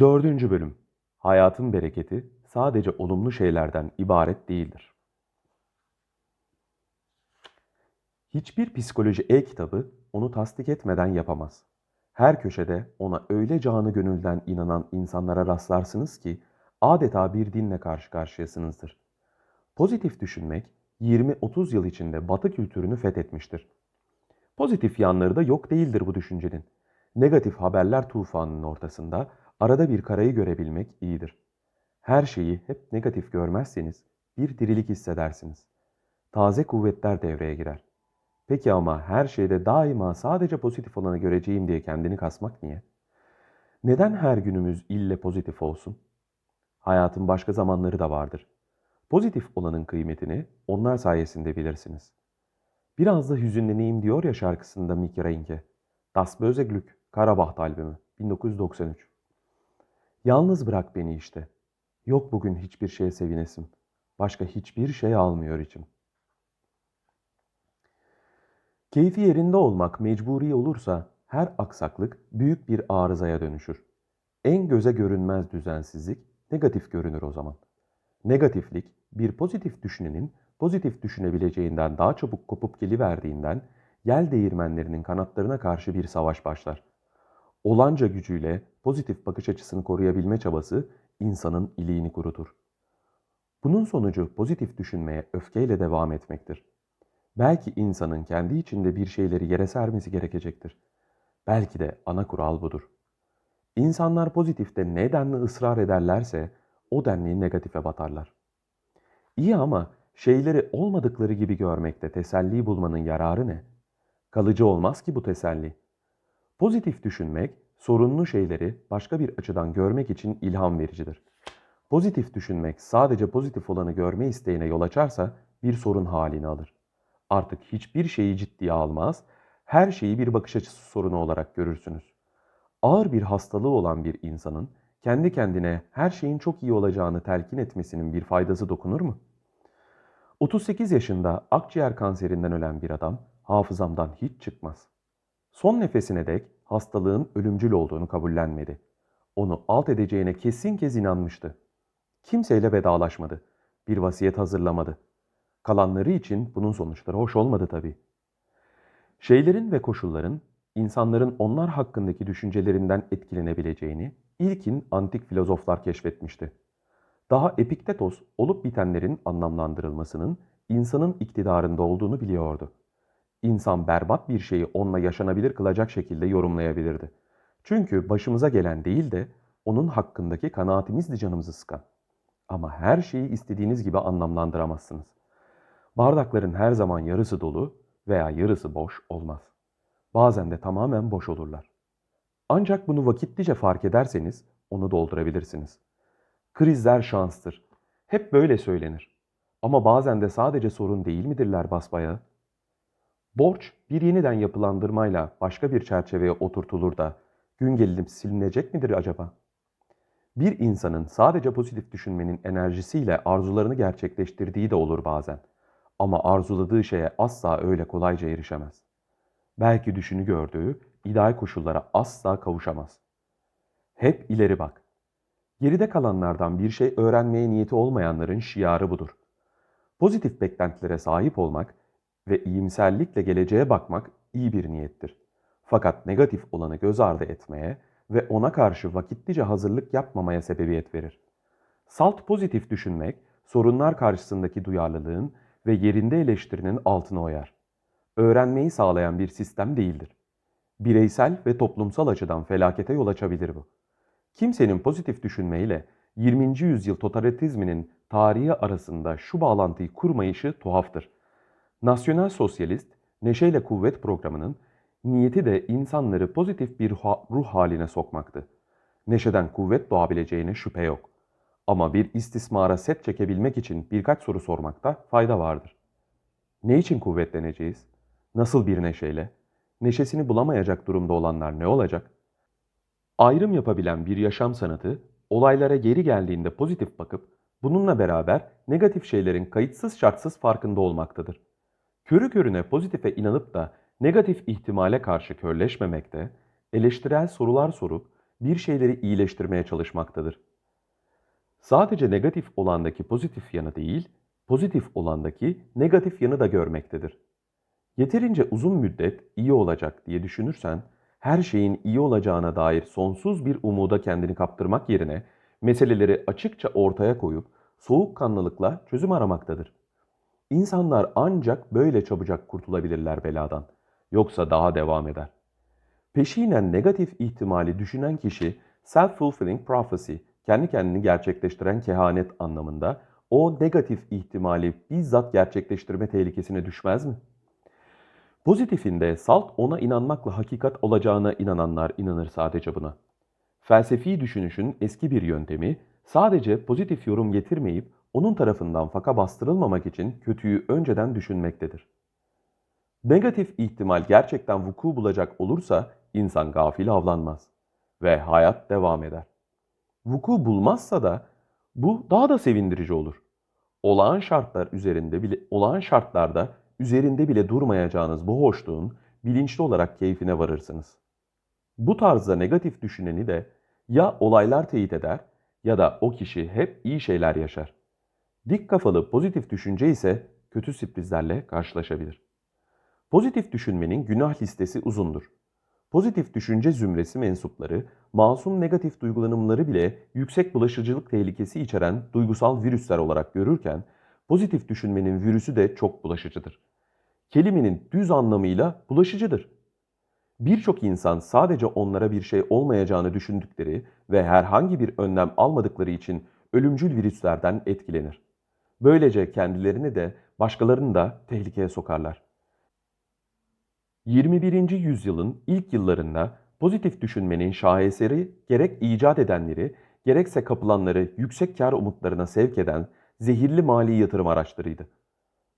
Dördüncü bölüm. Hayatın bereketi sadece olumlu şeylerden ibaret değildir. Hiçbir psikoloji e-kitabı onu tasdik etmeden yapamaz. Her köşede ona öyle canı gönülden inanan insanlara rastlarsınız ki adeta bir dinle karşı karşıyasınızdır. Pozitif düşünmek 20-30 yıl içinde Batı kültürünü fethetmiştir. Pozitif yanları da yok değildir bu düşüncenin. Negatif haberler tufanının ortasında arada bir karayı görebilmek iyidir. Her şeyi hep negatif görmezseniz bir dirilik hissedersiniz. Taze kuvvetler devreye girer. Peki ama her şeyde daima sadece pozitif olanı göreceğim diye kendini kasmak niye? Neden her günümüz ille pozitif olsun? Hayatın başka zamanları da vardır. Pozitif olanın kıymetini onlar sayesinde bilirsiniz. Biraz da hüzünleneyim diyor ya şarkısında Mickey Reinke. Das Böse Glück, Karabaht albümü, 1993. Yalnız bırak beni işte. Yok bugün hiçbir şeye sevinesim. Başka hiçbir şey almıyor içim. Keyfi yerinde olmak mecburi olursa her aksaklık büyük bir arızaya dönüşür. En göze görünmez düzensizlik negatif görünür o zaman. Negatiflik bir pozitif düşünenin pozitif düşünebileceğinden daha çabuk kopup geliverdiğinden yel değirmenlerinin kanatlarına karşı bir savaş başlar. Olanca gücüyle pozitif bakış açısını koruyabilme çabası insanın iliğini kurutur. Bunun sonucu pozitif düşünmeye öfkeyle devam etmektir. Belki insanın kendi içinde bir şeyleri yere sermesi gerekecektir. Belki de ana kural budur. İnsanlar pozitifte ne denli ısrar ederlerse o denli negatife batarlar. İyi ama şeyleri olmadıkları gibi görmekte teselli bulmanın yararı ne? Kalıcı olmaz ki bu teselli. Pozitif düşünmek, sorunlu şeyleri başka bir açıdan görmek için ilham vericidir. Pozitif düşünmek sadece pozitif olanı görme isteğine yol açarsa bir sorun halini alır. Artık hiçbir şeyi ciddiye almaz, her şeyi bir bakış açısı sorunu olarak görürsünüz. Ağır bir hastalığı olan bir insanın kendi kendine her şeyin çok iyi olacağını telkin etmesinin bir faydası dokunur mu? 38 yaşında akciğer kanserinden ölen bir adam hafızamdan hiç çıkmaz. Son nefesine dek hastalığın ölümcül olduğunu kabullenmedi. Onu alt edeceğine kesin kez inanmıştı. Kimseyle vedalaşmadı. Bir vasiyet hazırlamadı. Kalanları için bunun sonuçları hoş olmadı tabii. Şeylerin ve koşulların insanların onlar hakkındaki düşüncelerinden etkilenebileceğini ilkin antik filozoflar keşfetmişti. Daha Epiktetos olup bitenlerin anlamlandırılmasının insanın iktidarında olduğunu biliyordu. İnsan berbat bir şeyi onunla yaşanabilir kılacak şekilde yorumlayabilirdi. Çünkü başımıza gelen değil de onun hakkındaki kanaatimizdi canımızı sıkan. Ama her şeyi istediğiniz gibi anlamlandıramazsınız. Bardakların her zaman yarısı dolu veya yarısı boş olmaz. Bazen de tamamen boş olurlar. Ancak bunu vakitlice fark ederseniz onu doldurabilirsiniz. Krizler şanstır. Hep böyle söylenir. Ama bazen de sadece sorun değil midirler basbayağı? Borç bir yeniden yapılandırmayla başka bir çerçeveye oturtulur da gün gelinip silinecek midir acaba? Bir insanın sadece pozitif düşünmenin enerjisiyle arzularını gerçekleştirdiği de olur bazen. Ama arzuladığı şeye asla öyle kolayca erişemez. Belki düşünü gördüğü ideal koşullara asla kavuşamaz. Hep ileri bak. Geride kalanlardan bir şey öğrenmeye niyeti olmayanların şiarı budur. Pozitif beklentilere sahip olmak ve iyimserlikle geleceğe bakmak iyi bir niyettir. Fakat negatif olanı göz ardı etmeye ve ona karşı vakitlice hazırlık yapmamaya sebebiyet verir. Salt pozitif düşünmek, sorunlar karşısındaki duyarlılığın ve yerinde eleştirinin altına oyar. Öğrenmeyi sağlayan bir sistem değildir. Bireysel ve toplumsal açıdan felakete yol açabilir bu. Kimsenin pozitif düşünmeyle 20. yüzyıl totalitarizminin tarihi arasında şu bağlantıyı kurmayışı tuhaftır. Nasyonel Sosyalist Neşeyle Kuvvet programının niyeti de insanları pozitif bir ruh haline sokmaktı. Neşeden kuvvet doğabileceğine şüphe yok. Ama bir istismara set çekebilmek için birkaç soru sormakta fayda vardır. Ne için kuvvetleneceğiz? Nasıl bir neşeyle? Neşesini bulamayacak durumda olanlar ne olacak? Ayrım yapabilen bir yaşam sanatı, olaylara geri geldiğinde pozitif bakıp, bununla beraber negatif şeylerin kayıtsız şartsız farkında olmaktadır. Körü körüne pozitife inanıp da negatif ihtimale karşı körleşmemekte, eleştirel sorular sorup bir şeyleri iyileştirmeye çalışmaktadır. Sadece negatif olandaki pozitif yanı değil, pozitif olandaki negatif yanı da görmektedir. Yeterince uzun müddet iyi olacak diye düşünürsen, her şeyin iyi olacağına dair sonsuz bir umuda kendini kaptırmak yerine meseleleri açıkça ortaya koyup soğukkanlılıkla çözüm aramaktadır. İnsanlar ancak böyle çabucak kurtulabilirler beladan. Yoksa daha devam eder. Peşinen negatif ihtimali düşünen kişi self-fulfilling prophecy, kendi kendini gerçekleştiren kehanet anlamında o negatif ihtimali bizzat gerçekleştirme tehlikesine düşmez mi? Pozitifinde salt ona inanmakla hakikat olacağına inananlar inanır sadece buna. Felsefi düşünüşün eski bir yöntemi sadece pozitif yorum getirmeyip onun tarafından faka bastırılmamak için kötüyü önceden düşünmektedir. Negatif ihtimal gerçekten vuku bulacak olursa insan gafil avlanmaz ve hayat devam eder. Vuku bulmazsa da bu daha da sevindirici olur. Olağan şartlar üzerinde bile olağan şartlarda üzerinde bile durmayacağınız bu hoşluğun bilinçli olarak keyfine varırsınız. Bu tarzda negatif düşüneni de ya olaylar teyit eder ya da o kişi hep iyi şeyler yaşar. Dik kafalı pozitif düşünce ise kötü sürprizlerle karşılaşabilir. Pozitif düşünmenin günah listesi uzundur. Pozitif düşünce zümresi mensupları, masum negatif duygulanımları bile yüksek bulaşıcılık tehlikesi içeren duygusal virüsler olarak görürken, pozitif düşünmenin virüsü de çok bulaşıcıdır. Kelimenin düz anlamıyla bulaşıcıdır. Birçok insan sadece onlara bir şey olmayacağını düşündükleri ve herhangi bir önlem almadıkları için ölümcül virüslerden etkilenir. Böylece kendilerini de başkalarını da tehlikeye sokarlar. 21. yüzyılın ilk yıllarında pozitif düşünmenin şaheseri gerek icat edenleri gerekse kapılanları yüksek kar umutlarına sevk eden zehirli mali yatırım araçlarıydı.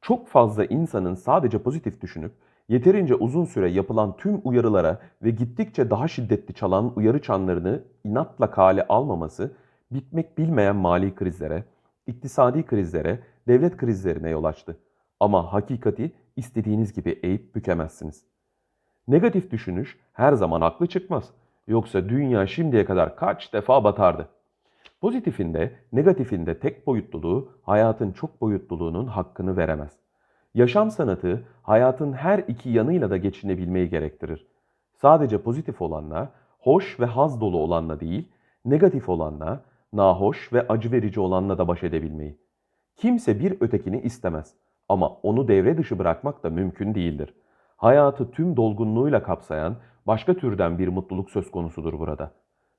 Çok fazla insanın sadece pozitif düşünüp yeterince uzun süre yapılan tüm uyarılara ve gittikçe daha şiddetli çalan uyarı çanlarını inatla kale almaması bitmek bilmeyen mali krizlere, iktisadi krizlere, devlet krizlerine yol açtı. Ama hakikati istediğiniz gibi eğip bükemezsiniz. Negatif düşünüş her zaman haklı çıkmaz. Yoksa dünya şimdiye kadar kaç defa batardı. Pozitifinde, negatifinde tek boyutluluğu hayatın çok boyutluluğunun hakkını veremez. Yaşam sanatı hayatın her iki yanıyla da geçinebilmeyi gerektirir. Sadece pozitif olanla, hoş ve haz dolu olanla değil, negatif olanla, nahoş ve acı verici olanla da baş edebilmeyi. Kimse bir ötekini istemez ama onu devre dışı bırakmak da mümkün değildir. Hayatı tüm dolgunluğuyla kapsayan başka türden bir mutluluk söz konusudur burada.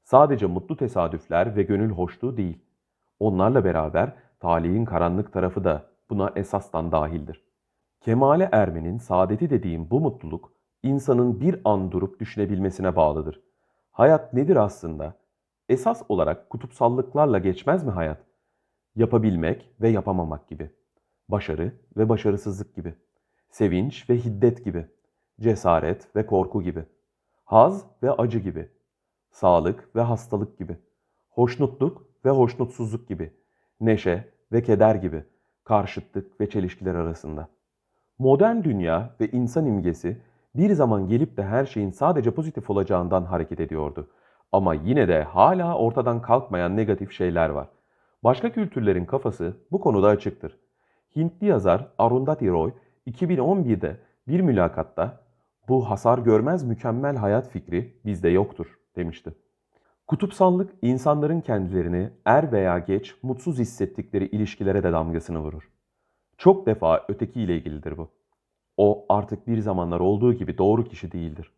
Sadece mutlu tesadüfler ve gönül hoşluğu değil. Onlarla beraber talihin karanlık tarafı da buna esastan dahildir. Kemale ermenin saadeti dediğim bu mutluluk, insanın bir an durup düşünebilmesine bağlıdır. Hayat nedir aslında? Esas olarak kutupsallıklarla geçmez mi hayat? Yapabilmek ve yapamamak gibi. Başarı ve başarısızlık gibi. Sevinç ve hiddet gibi. Cesaret ve korku gibi. Haz ve acı gibi. Sağlık ve hastalık gibi. Hoşnutluk ve hoşnutsuzluk gibi. Neşe ve keder gibi. Karşıtlık ve çelişkiler arasında. Modern dünya ve insan imgesi bir zaman gelip de her şeyin sadece pozitif olacağından hareket ediyordu. Ama yine de hala ortadan kalkmayan negatif şeyler var. Başka kültürlerin kafası bu konuda açıktır. Hintli yazar Arundhati Roy 2011'de bir mülakatta bu hasar görmez mükemmel hayat fikri bizde yoktur demişti. Kutupsallık insanların kendilerini er veya geç mutsuz hissettikleri ilişkilere de damgasını vurur. Çok defa ötekiyle ilgilidir bu. O artık bir zamanlar olduğu gibi doğru kişi değildir.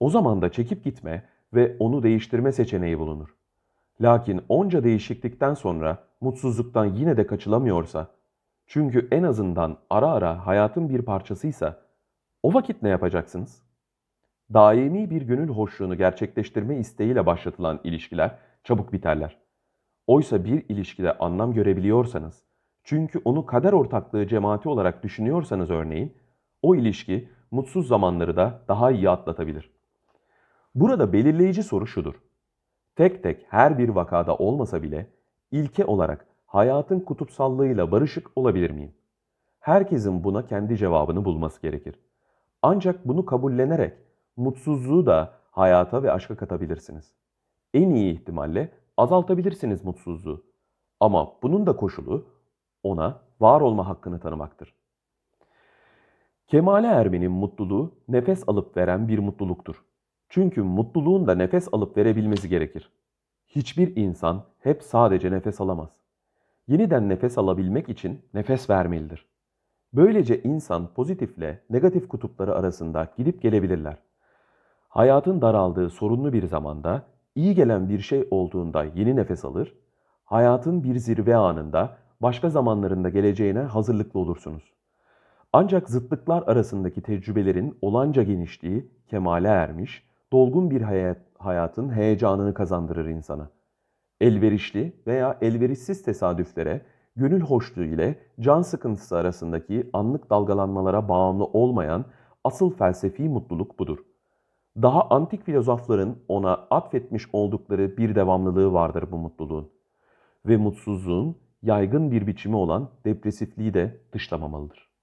O zaman da çekip gitme ve onu değiştirme seçeneği bulunur. Lakin onca değişiklikten sonra mutsuzluktan yine de kaçılamıyorsa, çünkü en azından ara ara hayatın bir parçasıysa, o vakit ne yapacaksınız? Daimi bir gönül hoşluğunu gerçekleştirme isteğiyle başlatılan ilişkiler çabuk biterler. Oysa bir ilişkide anlam görebiliyorsanız, çünkü onu kader ortaklığı cemaati olarak düşünüyorsanız örneğin, o ilişki mutsuz zamanları da daha iyi atlatabilir. Burada belirleyici soru şudur. Tek tek her bir vakada olmasa bile ilke olarak hayatın kutupsallığıyla barışık olabilir miyim? Herkesin buna kendi cevabını bulması gerekir. Ancak bunu kabullenerek mutsuzluğu da hayata ve aşka katabilirsiniz. en iyi ihtimalle azaltabilirsiniz mutsuzluğu. Ama bunun da koşulu ona var olma hakkını tanımaktır. Kemale ermenin mutluluğu nefes alıp veren bir mutluluktur. Çünkü mutluluğun da nefes alıp verebilmesi gerekir. Hiçbir insan hep sadece nefes alamaz. Yeniden nefes alabilmek için nefes vermelidir. Böylece insan pozitifle negatif kutupları arasında gidip gelebilirler. Hayatın daraldığı sorunlu bir zamanda iyi gelen bir şey olduğunda yeni nefes alır, hayatın bir zirve anında başka zamanlarında geleceğine hazırlıklı olursunuz. Ancak zıtlıklar arasındaki tecrübelerin olanca genişliği kemale ermiş, dolgun bir hayat, hayatın heyecanını kazandırır insana. Elverişli veya elverişsiz tesadüflere, gönül hoşluğu ile can sıkıntısı arasındaki anlık dalgalanmalara bağımlı olmayan asıl felsefi mutluluk budur. Daha antik filozofların ona atfetmiş oldukları bir devamlılığı vardır bu mutluluğun. Ve mutsuzluğun yaygın bir biçimi olan depresifliği de dışlamamalıdır.